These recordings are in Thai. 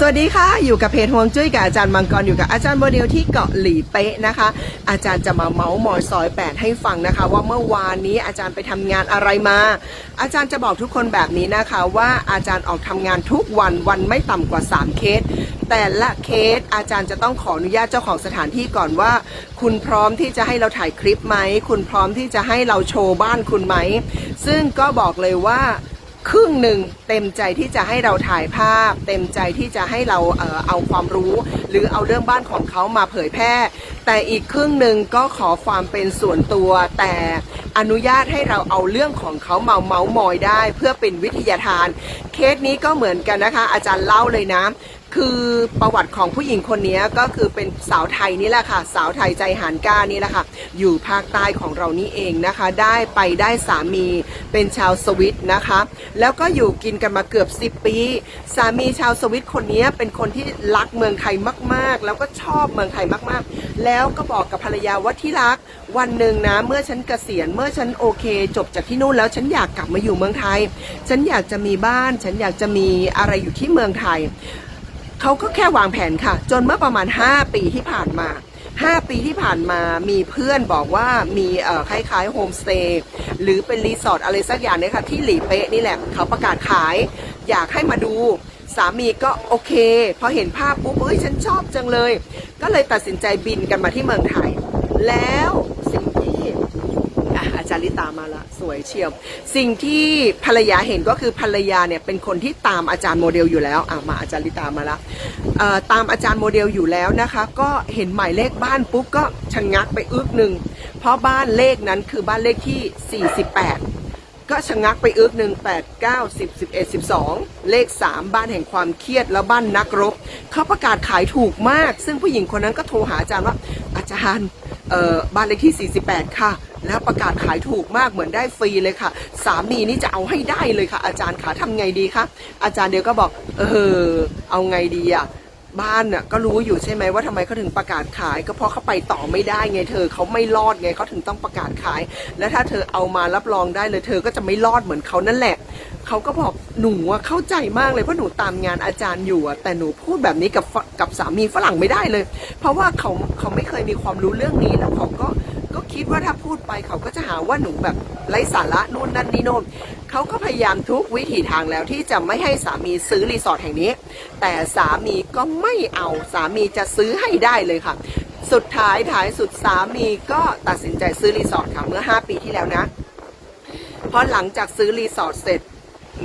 สวัสดีค่ะ อยู่กับเพจฮวงจุ้ยกับอาจารย์มังกรอยู่กับอาจารย์โมเดลที่เกาะหลีเป๊ะนะคะ อาจารย์จะมาเมาส์มอยซอยแปดให้ฟังนะคะ ว่าเมื่อวานนี้อาจารย์ไปทำงานอะไรมา อาจารย์จะบอกทุกคนแบบนี้นะคะว่าอาจารย์ออกทำงานทุกวันวันไม่ต่ำกว่า 3 เคส แต่ละเคสอาจารย์จะต้องขออนุญาตเจ้าของสถานที่ก่อนว่า คุณพร้อมที่จะให้เราถ่ายคลิปไหมคุณพร้อมที่จะให้เราโชว์บ้านคุณไหมซึ่งก็บอกเลยว่า ครึ่งหนึ่งเต็มใจที่จะให้เราถ่ายภาพ เต็มใจที่จะให้เราเอ่อเอาความรู้ หรือเอาเรื่องบ้านของเขามาเผยแพร่ แต่อีกครึ่งหนึ่งก็ขอความเป็นส่วนตัว แต่อนุญาตให้เราเอาเรื่องของเขามาเมาส์มอยได้ เพื่อเป็นวิทยาทาน เคสนี้ก็เหมือนกันนะคะ อาจารย์เล่าเลยนะ คือประวัติของผู้หญิงคนนี้ก็คือเป็นสาวไทยนี่แหละค่ะ สาวไทยใจหานก้านี่แหละค่ะ อยู่ภาคใต้ของเรานี่เองนะคะ ได้ไปได้สามีเป็นชาวสวิตนะคะ แล้วก็อยู่กินกันมาเกือบ 10 ปี สามีชาวสวิตคนนี้เป็นคนที่รักเมืองไทยมาก ๆ แล้วก็ชอบเมืองไทยมากๆ แล้วก็บอกกับภรรยาว่าที่รักวันหนึ่งนะเมื่อฉันเกษียณเมื่อฉันโอเค จบจากที่นู่นแล้วฉันอยากกลับมาอยู่เมืองไทย ฉันอยากจะมีบ้าน ฉันอยากจะมีอะไรอยู่ที่เมืองไทย เขาก็แค่วางแผนค่ะ จนเมื่อประมาณ 5 ปีที่ผ่านมา 5 ปีที่ผ่านมามีเพื่อนบอกว่ามีคล้ายๆโฮมสเตย์หรือเป็นรีสอร์ทอะไรสักอย่างเนี่ยค่ะ ที่หลีเป๊ะนี่แหละเขาประกาศขาย อยากให้มาดูสามีก็โอเค พอเห็นภาพปุ๊บเอ้ยฉันชอบจังเลย ก็เลยตัดสินใจบินกันมาที่เมืองไทย แล้ว จารย์ลิตามาละสวยเชียว สิ่งที่ภรรยาเห็นก็คือภรรยาเนี่ยเป็นคนที่ตามอาจารย์โมเดลอยู่แล้วอะมาอาจารย์ลิตามาละตามอาจารย์โมเดลอยู่แล้วนะคะ ก็เห็นหมายเลขบ้านปุ๊บก็ชะงงักไปอึกหนึ่งเพราะบ้านเลขนั้นคือบ้านเลขที่ 48ก็ชะงักไปอึกหนึ่งแปดเก้าสิบสิบเอ็ดสิบสองเลขสามบ้านแห่งความเครียดแล้วบ้านนักรบ เขาประกาศขายถูกมาก ซึ่งผู้หญิงคนนั้นก็โทรหาอาจารย์ว่าอาจารย์เอ่อบ้านเลขที่ 48 ค่ะ แล้วประกาศขายถูกมากเหมือนได้ฟรีเลยค่ะ สามีนี่จะเอาให้ได้เลยค่ะ อาจารย์ขาทำไงดีคะอาจารย์เดียวก็บอก เออ เอาไงดีอะบ้านน่ะก็รู้อยู่ใช่ไหมว่าทำไมเขาถึงประกาศขาย ก็เพราะเขาไปต่อไม่ได้ไงเธอเขาไม่รอดไงเขาถึงต้องประกาศขาย และถ้าเธอเอามารับรองได้เลย เธอก็จะไม่รอดเหมือนเขานั่นแหละเขาก็บอกหนูเข้าใจมากเลยเพราะหนูตามงานอาจารย์อยู่แต่หนูพูดแบบนี้กับกับสามีฝรั่งไม่ได้เลย เพราะว่าเขาเขาไม่เคยมีความรู้เรื่องนี้แล้วเขาก็ คิดว่าถ้าพูดไปเขาก็จะหาว่าหนูแบบไร้สาระนู่นนั่นนี่โน่นเขาก็พยายามทุกวิถีทางแล้วที่จะไม่ให้สามีซื้อรีสอร์ทแห่งนี้ แต่สามีก็ไม่เอาสามีจะซื้อให้ได้เลยค่ะ สุดท้ายท้ายสุดสามีก็ตัดสินใจซื้อรีสอร์ทค่ะเมื่อ 5 ปีที่แล้วนะพอหลังจากซื้อรีสอร์ทเสร็จ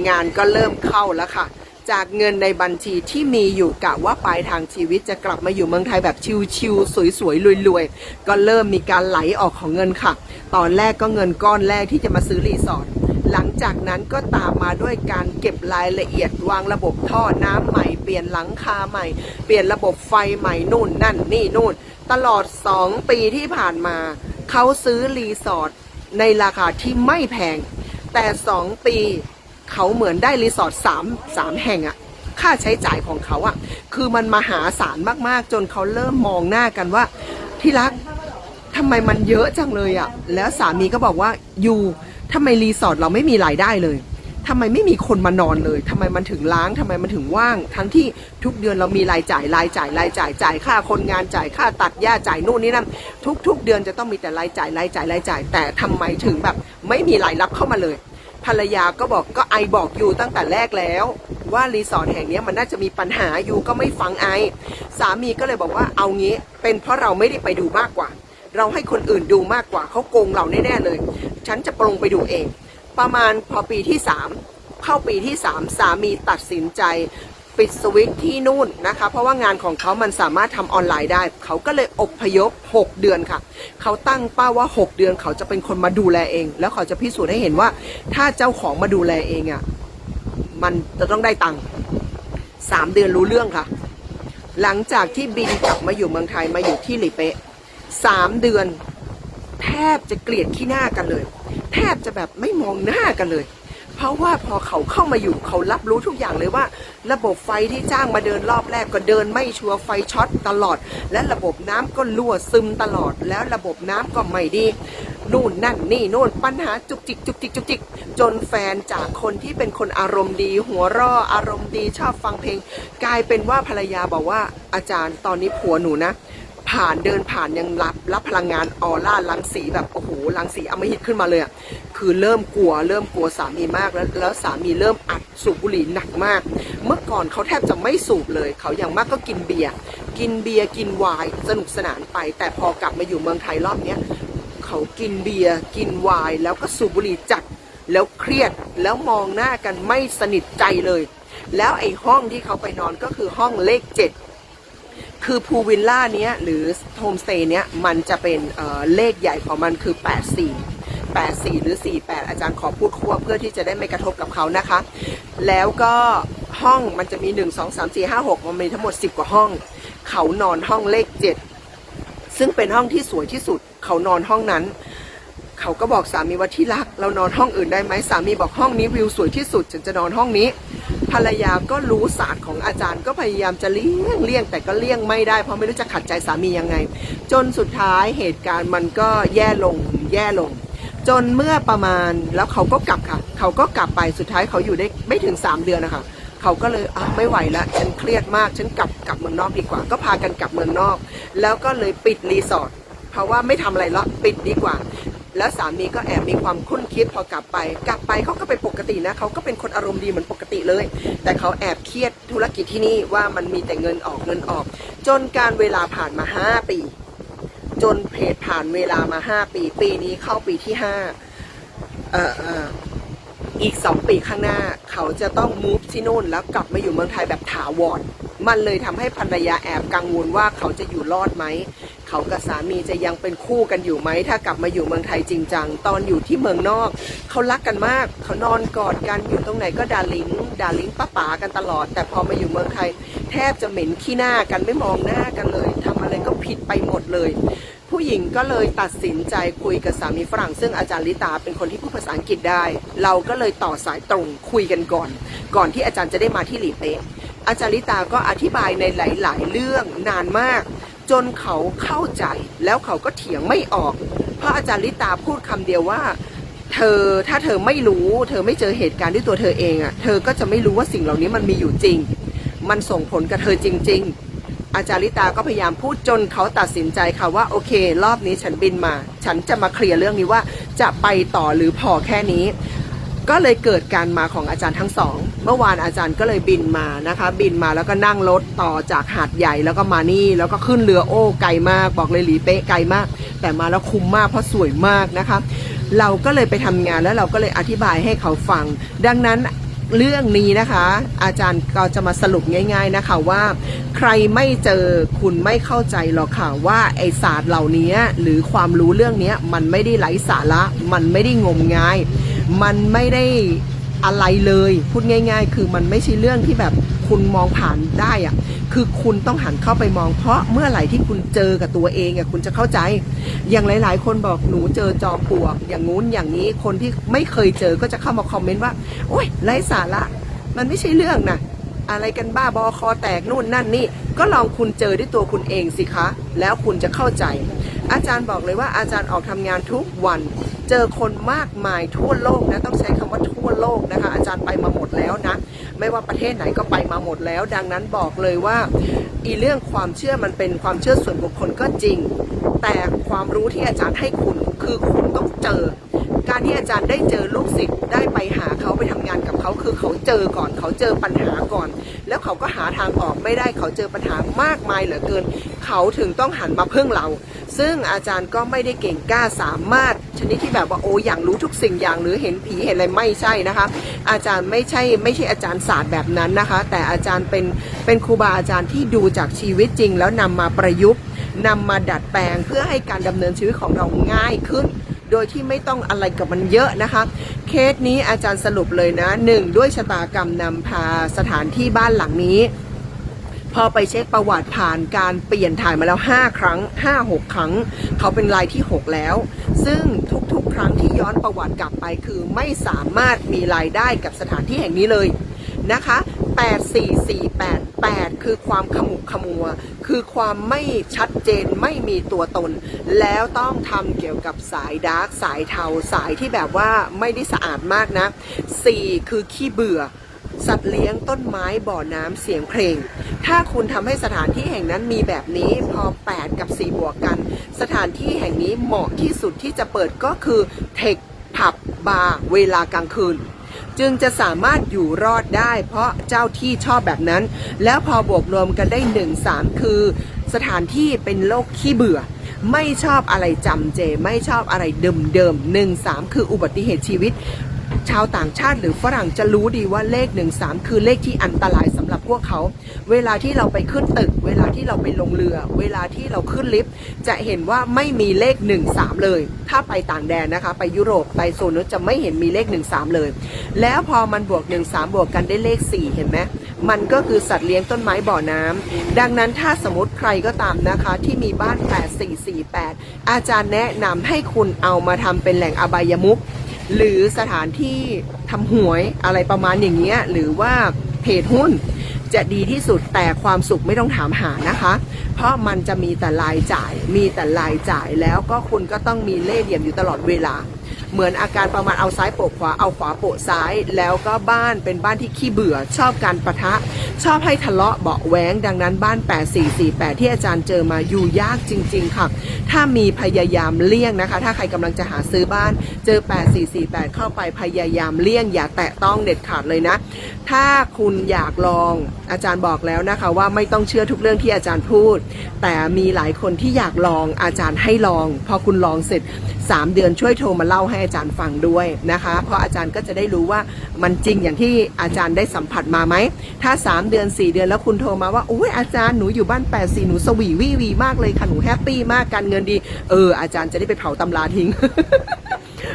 งานก็เริ่มเข้าแล้วค่ะ จากเงินในบัญชีที่มีอยู่กะว่าปลายทางชีวิตจะกลับมาอยู่เมืองไทยแบบชิวๆสวยๆรวยๆ ก็เริ่มมีการไหลออกของเงินค่ะ ตอนแรกก็เงินก้อนแรกที่จะมาซื้อรีสอร์ทหลังจากนั้นก็ตามมาด้วยการเก็บรายละเอียดวางระบบท่อน้ำใหม่ เปลี่ยนหลังคาใหม่ เปลี่ยนระบบไฟใหม่นู่นนั่นนี่นู่น ตลอด 2 ปีที่ผ่านมา เขาซื้อรีสอร์ทในราคาที่ไม่แพง แต่ 2 ปี เขาเหมือนได้รีสอร์ทสามสามแห่งอะค่าใช้จ่ายของเขาอะคือมันมหาศาลมากๆ จนเขาเริ่มมองหน้ากันว่า ที่รักทำไมมันเยอะจังเลยอะ่ะแล้วสามีก็บอกว่าอยู่ทำไมรีสอร์ทเราไม่มีรายได้เลยทำไมไม่มีคนมานอนเลยทำไมมันถึงล้างทำไมมันถึงว่าง ทั้งที่ทุกเดือนเรามีรายจ่ายรายจ่ายรายจ่ายจ่ายค่าคนงานจ่ายค่าตัดหญ้าจ่ายนู่นนี่นั่นทุก ๆ เดือนจะต้องมีแต่รายจ่ายรายจ่ายรายจ่าย แต่ทำไมถึงแบบ ไม่มีรายรับเข้ามาเลย ภรรยาก็บอกก็ไอบอกอยู่ตั้งแต่แรกแล้ว ว่ารีสอร์ทแห่งนี้มันน่าจะมีปัญหาอยู่ก็ไม่ฟังไอ สามีก็เลยบอกว่าเอางี้ เป็นเพราะเราไม่ได้ไปดูมากกว่า เราให้คนอื่นดูมากกว่าเขาโกงเราแน่ๆเลย ฉันจะปรงไปดูเอง ประมาณพอปีที่3เข้าปีที่3สามีตัดสินใจ ปิดสวิตช์ที่นู่นนะคะ เพราะว่างานของเขามันสามารถทำออนไลน์ได้ เขาก็เลยอบพยพ 6 เดือนค่ะ เขาตั้งเป้าว่า 6 เดือนเขาจะเป็นคนมาดูแลเอง แล้วเขาจะพิสูจน์ให้เห็นว่า ถ้าเจ้าของมาดูแลเองอะ่ะมันจะต้องได้ตังค์สามเดือนรู้เรื่องค่ะ หลังจากที่บินกลับมาอยู่เมืองไทยมาอยู่ที่หลีเป๊ะสามเดือน แทบจะเกลียดขี้หน้ากันเลย แทบจะแบบไม่มองหน้ากันเลย เพราะว่าพอเขาเข้ามาอยู่เขารับรู้ทุกอย่างเลยว่า ระบบไฟที่จ้างมาเดินรอบแรกก็เดินไม่ชัวร์ไฟช็อตตลอด และระบบน้ำก็รั่วซึมตลอด แล้วระบบน้ำก็ไม่ดีนู่นนั่นนี่โน่นปัญหาจุกจิกจุกจิกจุกจิกจนแฟนจากคนที่เป็นคนอารมณ์ดี หัวร่ออารมณ์ดีชอบฟังเพลง กลายเป็นว่าภรรยาบอกว่าอาจารย์ตอนนี้ผัวหนูนะผ่านเดินผ่านยังรับรับพลังงานออร่ารังสีแบบโอ้โหรังสีอมหิตขึ้นมาเลยอะ คือเริ่มกลัว เริ่มกลัวสามีมากแล้วแล้วสามีเริ่มอัดสูบบุหรี่หนักมาก เมื่อก่อนเขาแทบจะไม่สูบเลย เขาอย่างมากก็กินเบียร์กินเบียร์กินไวน์สนุกสนานไป แต่พอกลับมาอยู่เมืองไทยรอบเนี้ยเขากินเบียร์กินไวน์แล้วก็สูบบุหรี่จัดแล้วเครียดแล้วมองหน้ากันไม่สนิทใจเลย แล้วไอ้ห้องที่เขาไปนอนก็คือห้องเลขเจ็ดคือพูลวิลล่าเนี้ยหรือโฮมสเตย์เนี้ยมันจะเป็นเอ่อเลขใหญ่ของมันคือ 84 84 หรือ 48 อาจารย์ขอพูดควบเพื่อที่จะได้ไม่กระทบกับเขานะคะ แล้วก็ห้องมันจะมี 1 2 3 4 5 6 มันมีทั้งหมด 10 กว่าห้อง เขานอนห้องเลข 7 ซึ่งเป็นห้องที่สวยที่สุด เขานอนห้องนั้น เขาก็บอกสามีว่าที่รัก เรานอนห้องอื่นได้ไหมสามีบอกห้องนี้วิวสวยที่สุดฉันจะนอนห้องนี้ ภรรยาก็รู้ศาสตร์ของอาจารย์ก็พยายามจะเลี่ยงเลี่ยงแต่ก็เลี่ยงไม่ได้เพราะไม่รู้จะขัดใจสามียังไง จนสุดท้ายเหตุการณ์มันก็แย่ลงแย่ลง จนเมื่อประมาณแล้วเขาก็กลับค่ะ เขาก็กลับไปสุดท้ายเขาอยู่ได้ไม่ถึง 3 เดือนนะคะเขาก็เลยอะไม่ไหวแล้วฉันเครียดมากฉันกลับกลับเมืองนอกดีกว่า ก็พากันกลับเมืองนอก แล้วก็เลยปิดรีสอร์ทเพราะว่าไม่ทำอะไรล้วปิดดีกว่า แล้วสามีก็แอบมีความคุ้นคิดพอกลับไป กลับไปเขาก็เป็นปกตินะเขาก็เป็นคนอารมณ์ดีเหมือนปกติเลย แต่เขาแอบเครียดธุรกิจที่นี่ว่ามันมีแต่เงินออกเงินออก จนการเวลาผ่านมาห้าปี จนเพจผ่านเวลามาห้าปี ปีนี้เข้าปีที่ห้าเอ่อเอ่อีกสองปีข้างหน้า เขาจะต้องมูฟที่นู่นแล้วกลับมาอยู่เมืองไทยแบบถาวรมันเลยทำให้ภรรยาแอบกังวลว่าเขาจะอยู่รอดไหม เขากับสามีจะยังเป็นคู่กันอยู่ไหม ถ้ากลับมาอยู่เมืองไทยจริงจังตอนอยู่ที่เมืองนอก เขารักกันมาก เขานอนกอดกันอยู่ตรงไหนก็ดาลิงดาลิงป้าป๋ากันตลอด แต่พอมาอยู่เมืองไทย แทบจะเหม็นขี้หน้ากันไม่มองหน้ากันเลยทำ อะไรก็ผิดไปหมดเลย ผู้หญิงก็เลยตัดสินใจคุยกับสามีฝรั่ง ซึ่งอาจารย์ลิตาเป็นคนที่พูดภาษาอังกฤษได้ เราก็เลยต่อสายตรงคุยกันก่อน ก่อนที่อาจารย์จะได้มาที่หลีเป๊ะอาจารย์ลิตาก็อธิบายในหลาย ๆ เรื่องนานมาก จนเขาเข้าใจแล้วเขาก็เถียงไม่ออก เพราะอาจารย์ลิตาพูดคำเดียวว่าเธอถ้าเธอไม่รู้ เธอไม่เจอเหตุการณ์ด้วยตัวเธอเองอะ่ะ เธอก็จะไม่รู้ว่าสิ่งเหล่านี้มันมีอยู่จริง มันส่งผลกับเธอจริง ๆ อาจารย์ลิตาก็พยายามพูดจนเขาตัดสินใจค่ะว่าโอเค รอบนี้ฉันบินมา ฉันจะมาเคลียร์เรื่องนี้ว่าจะไปต่อหรือพอแค่นี้ ก็เลยเกิดการมาของอาจารย์ทั้งสอง เมื่อวานอาจารย์ก็เลยบินมานะคะ บินมาแล้วก็นั่งรถต่อจากหาดใหญ่แล้วก็มานี่ แล้วก็ขึ้นเรือโอ้ไกลมาก บอกเลยหลีเป๊ะไกลมาก แต่มาแล้วคุ้มมากเพราะสวยมากนะคะ เราก็เลยไปทำงานแล้วเราก็เลยอธิบายให้เขาฟัง ดังนั้น เรื่องนี้นะคะ อาจารย์ก็จะมาสรุปง่าย ๆนะคะว่า ใครไม่เจอคุณไม่เข้าใจหรอกค่ะว่าไอศาสตร์เหล่านี้หรือความรู้เรื่องนี้มันไม่ได้ไร้สาระ มันไม่ได้งมงาย มันไม่ได้อะไรเลย พูดง่าย ๆ คือมันไม่ใช่เรื่องที่แบบ คุณมองผ่านได้อะคือคุณต้องหันเข้าไปมอง เพราะเมื่อไหร่ที่คุณเจอกับตัวเองอะคุณจะเข้าใจ อย่างหลาย ๆ คนบอกหนูเจอจอมปลวก อย่างงู้นอย่างนี้คนที่ไม่เคยเจอก็จะเข้ามาคอมเมนต์ว่าโอ๊ยไร้สาระ มันไม่ใช่เรื่องนะอะไรกันบ้าบอคอแตกนู่นนั่นนี่ ก็ลองคุณเจอด้วยตัวคุณเองสิคะ แล้วคุณจะเข้าใจ อาจารย์บอกเลยว่าอาจารย์ออกทำงานทุกวัน เจอคนมากมายทั่วโลกนะต้องใช้คำว่าทั่วโลกนะคะ อาจารย์ไปมาหมดแล้วนะ ไม่ว่าประเทศไหนก็ไปมาหมดแล้ว ดังนั้นบอกเลยว่าอีเรื่องความเชื่อมันเป็นความเชื่อส่วนบุคคลก็จริง แต่ความรู้ที่อาจารย์ให้คุณคือคุณต้องเจอ การที่อาจารย์ได้เจอลูกศิษย์ได้ไปหาเขาไปทำงานกับเขาคือเขาเจอก่อน เขาเจอปัญหาก่อน แล้วเขาก็หาทางออกไม่ได้เขาเจอปัญหามากมายเหลือเกิน เขาถึงต้องหันมาพึ่งเรา ซึ่งอาจารย์ก็ไม่ได้เก่งกล้าสามารถ ชนิดที่แบบว่าโอ้อย่างรู้ทุกสิ่งอย่างหรือเห็นผีเห็นอะไรไม่ใช่นะคะ อาจารย์ไม่ใช่ไม่ใช่อาจารย์ศาสตร์แบบนั้นนะคะ แต่อาจารย์เป็นเป็นครูบาอาจารย์ที่ดูจากชีวิตจริง แล้วนำมาประยุกต์นำมาดัดแปลงเพื่อให้การดำเนินชีวิตของเราง่ายขึ้น โดยที่ไม่ต้องอะไรกับมันเยอะนะคะ เคสนี้อาจารย์สรุปเลยนะหนึ่งด้วยชะตากรรมนำพาสถานที่บ้านหลังนี้ พอไปเช็คประวัติผ่านการเปลี่ยนถ่ายมาแล้ว 5 ครั้ง 5 6 ครั้ง เขาเป็นรายที่ 6 แล้ว ซึ่งทุกๆ ครั้งที่ย้อนประวัติกลับไปคือไม่สามารถมีรายได้กับสถานที่แห่งนี้เลยนะคะ 8448 8 คือความขมุกขมัว คือความไม่ชัดเจนไม่มีตัวตน แล้วต้องทำเกี่ยวกับสายดาร์กสายเทาสายที่แบบว่าไม่ได้สะอาดมากนะสี่คือขี้เบื่อ สัตว์เลี้ยงต้นไม้บ่อน้ำเสียงเพลง ถ้าคุณทำให้สถานที่แห่งนั้นมีแบบนี้พอ 8 กับ 4 บวกกัน สถานที่แห่งนี้เหมาะที่สุดที่จะเปิดก็คือเทคผับบาร์เวลากลางคืน จึงจะสามารถอยู่รอดได้ เพราะเจ้าที่ชอบแบบนั้น แล้วพอบวกรวมกันได้ 1 3 คือ สถานที่เป็นโรคขี้เบื่อ ไม่ชอบอะไรจำเจ ไม่ชอบอะไรเดิมเดิมๆหนึ่งสามคืออุบัติเหตุชีวิต ชาวต่างชาติหรือฝรั่งจะรู้ดีว่าเลข 1 3 คือเลขที่อันตรายสำหรับพวกเขา เวลาที่เราไปขึ้นตึก เวลาที่เราไปลงเรือ เวลาที่เราขึ้นลิฟต์จะเห็นว่าไม่มีเลข 1 3 เลย ถ้าไปต่างแดนนะคะ ไปยุโรปไปโซนนู้นจะไม่เห็นมีเลข 1 3 เลย แล้วพอมันบวก 1 3 บวกกันได้เลข 4 เห็นไหมมันก็คือสัตว์เลี้ยงต้นไม้บ่อน้ำดังนั้นถ้าสมมติใครก็ตามนะคะ ที่มีบ้าน 8448 อาจารย์แนะนำให้คุณเอามาทำเป็นแหล่งอบายมุข หรือสถานที่ทำหวยอะไรประมาณอย่างเงี้ยหรือว่าเพจหุ้นจะดีที่สุดแต่ความสุขไม่ต้องถามหานะคะ เพราะมันจะมีแต่รายจ่าย มีแต่รายจ่ายแล้วก็คุณก็ต้องมีเล่ห์เหลี่ยมอยู่ตลอดเวลา เหมือนอาการประมาณเอาซ้ายโปะขวาเอาขวาโปะซ้าย แล้วก็บ้านเป็นบ้านที่ขี้เบื่อ ชอบการประทะ ชอบให้ทะเลาะเบาะแว้งดังนั้นบ้าน 8448 ที่อาจารย์เจอมาอยู่ยากจริง ๆ ค่ะ ถ้ามีพยายามเลี่ยงนะคะ ถ้าใครกำลังจะหาซื้อบ้านเจอ 8448 เข้าไปพยายามเลี่ยง อย่าแตะต้องเด็ดขาดเลยนะ ถ้าคุณอยากลองอาจารย์บอกแล้วนะคะว่าไม่ต้องเชื่อทุกเรื่องที่อาจารย์พูด แต่มีหลายคนที่อยากลองอาจารย์ให้ลอง พอคุณลองเสร็จ 3 เดือนช่วยโทรมาเล่าให้อาจารย์ฟังด้วยนะคะ เพราะอาจารย์ก็จะได้รู้ว่ามันจริงอย่างที่อาจารย์ได้สัมผัสมาไหม ถ้า 3 เดือน 4 เดือนแล้วคุณโทรมาว่าโอ้ยอาจารย์หนูอยู่บ้าน8 4หนูสวีวีวีมากเลยค่ะหนูแฮปปี้มากการเงินดี เอออาจารย์จะได้ไปเผาตำราทิ้ง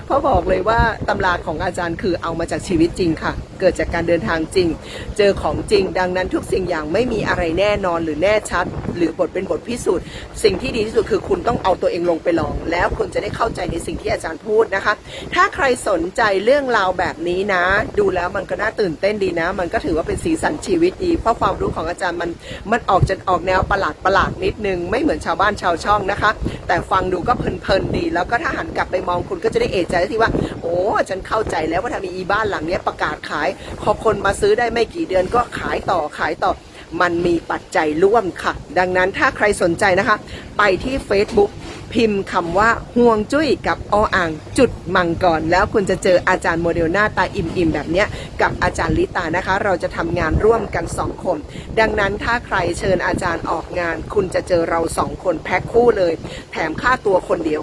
เพราะบอกเลยว่าตำราของอาจารย์คือเอามาจากชีวิตจริงค่ะ เกิดจากการเดินทางจริง เจอของจริง ดังนั้นทุกสิ่งอย่างไม่มีอะไรแน่นอนหรือแน่ชัด หรือบทเป็นบทพิสูจน์ สิ่งที่ดีที่สุดคือคุณต้องเอาตัวเองลงไปลอง แล้วคุณจะได้เข้าใจในสิ่งที่อาจารย์พูดนะคะ ถ้าใครสนใจเรื่องราวแบบนี้นะ ดูแล้วมันก็น่าตื่นเต้นดีนะ มันก็ถือว่าเป็นสีสันชีวิตดี เพราะความรู้ของอาจารย์มันมันออกจะออกแนวประหลาดประหลาดนิดนึงไม่เหมือนชาวบ้านชาวช่องนะคะ แต่ฟังดูก็เพลินๆดี แล้วก็ถ้าหันกลับไปมองคุณก็จะได้เอะใจทีว่า โอ้ฉันเข้าใจแล้วว่าถ้ามีอีบ้านหลังเนี้ยประกาศขายพอคนมาซื้อได้ไม่กี่เดือนก็ขายต่อขายต่อมันมีปัจจัยร่วมค่ะ ดังนั้นถ้าใครสนใจนะคะ ไปที่ Facebook พิมพ์คำว่าห่วงจุ้ยกับออ่างจุดมังกรแล้วคุณจะเจออาจารย์โมเดลหน้าตาอิ่มๆแบบเนี้ยกับอาจารย์ลิตานะคะ เราจะทำงานร่วมกันสองคน ดังนั้นถ้าใครเชิญอาจารย์ออกงาน คุณจะเจอเราสองคนแพ็คคู่เลย แถมค่าตัวคนเดียว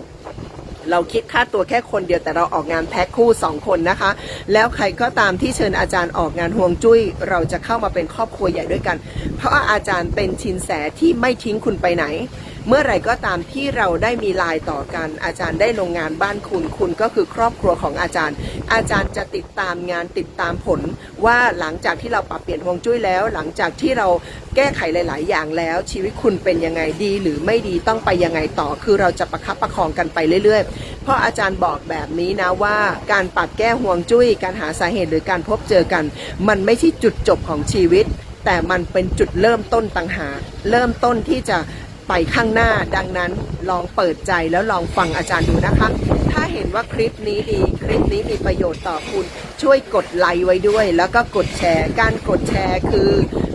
เราคิดค่าตัวแค่คนเดียวแต่เราออกงานแพ็คคู่ 2 คนนะคะ แล้วใครก็ตามที่เชิญอาจารย์ออกงานห่วงจุ้ย เราจะเข้ามาเป็นครอบครัวใหญ่ด้วยกัน เพราะอาจารย์เป็นชินแสที่ไม่ทิ้งคุณไปไหน เมื่อไหร่ก็ตามที่เราได้มีลายต่อกัน อาจารย์ได้ลงงานบ้านคุณ คุณก็คือครอบครัวของอาจารย์ อาจารย์จะติดตามงานติดตามผล ว่าหลังจากที่เราปรับเปลี่ยนห่วงจุ้ยแล้ว หลังจากที่เราแก้ไขหลาย ๆ อย่างแล้ว ชีวิตคุณเป็นยังไงดี หรือไม่ดีต้องไปยังไงต่อ คือเราจะประคับประคองกันไปเรื่อย ๆ เพราะอาจารย์บอกแบบนี้นะว่าการปรับแก้ห่วงจุ้ย การหาสาเหตุหรือการพบเจอกัน มันไม่ใช่จุดจบของชีวิต แต่มันเป็นจุดเริ่มต้นต่างหากเริ่มต้นที่จะ ไปข้างหน้าดังนั้นลองเปิดใจแล้วลองฟังอาจารย์ดูนะคะ ถ้าเห็นว่าคลิปนี้ดี คลิปนี้มีประโยชน์ต่อคุณ ช่วยกดไลค์ไว้ด้วย แล้วก็กดแชร์ การกดแชร์คือ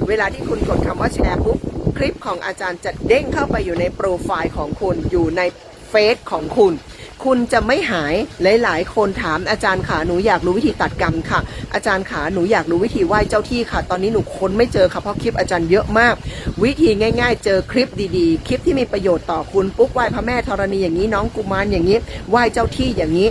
เวลาที่คุณกดคำว่าแชร์ปุ๊บคลิปของอาจารย์จะเด้งเข้าไปอยู่ในโปรไฟล์ของคุณอยู่ในเฟซของคุณ คุณจะไม่หายหลาย ๆ คนถามอาจารย์ขาหนูอยากรู้วิธีตัดกรรมค่ะ อาจารย์ขาหนูอยากรู้วิธีไหว้เจ้าที่ค่ะ ตอนนี้หนูค้นไม่เจอค่ะเพราะคลิปอาจารย์เยอะมาก วิธีง่าย ๆ เจอคลิปดีๆ คลิปที่มีประโยชน์ต่อคุณปุ๊บไหว้พระแม่ธรณีอย่างนี้น้องกุมารอย่างนี้ไหว้เจ้าที่อย่างนี้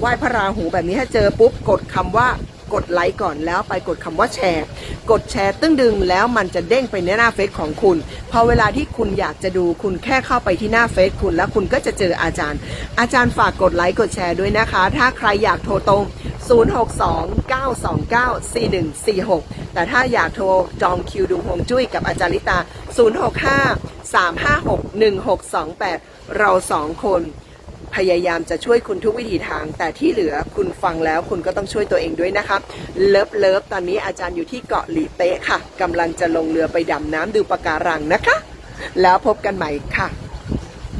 ไหว้พระราหูแบบนี้ถ้าเจอปุ๊บกดคำว่า กดไลค์ก่อนแล้วไปกดคำว่าแชร์ กดแชร์ตึ้งดึงแล้วมันจะเด้งไปในหน้าเฟซของคุณพอเวลาที่คุณอยากจะดูคุณแค่เข้าไปที่หน้าเฟซคุณ แล้วคุณก็จะเจออาจารย์ อาจารย์ฝากกดไลค์กดแชร์ด้วยนะคะ ถ้าใครอยากโทรตรง 062-929-4146 แต่ถ้าอยากโทรจองคิวดูฮวงจุ้ยกับอาจารย์ลิตา 065-356-1628 เราสองคน พยายามจะช่วยคุณทุกวิถีทาง แต่ที่เหลือคุณฟังแล้วคุณก็ต้องช่วยตัวเองด้วยนะคะเลิฟเลิฟตอนนี้อาจารย์อยู่ที่เกาะหลีเป๊ะค่ะกำลังจะลงเรือไปดำน้ำดูปะการังนะคะ แล้วพบกันใหม่ค่ะ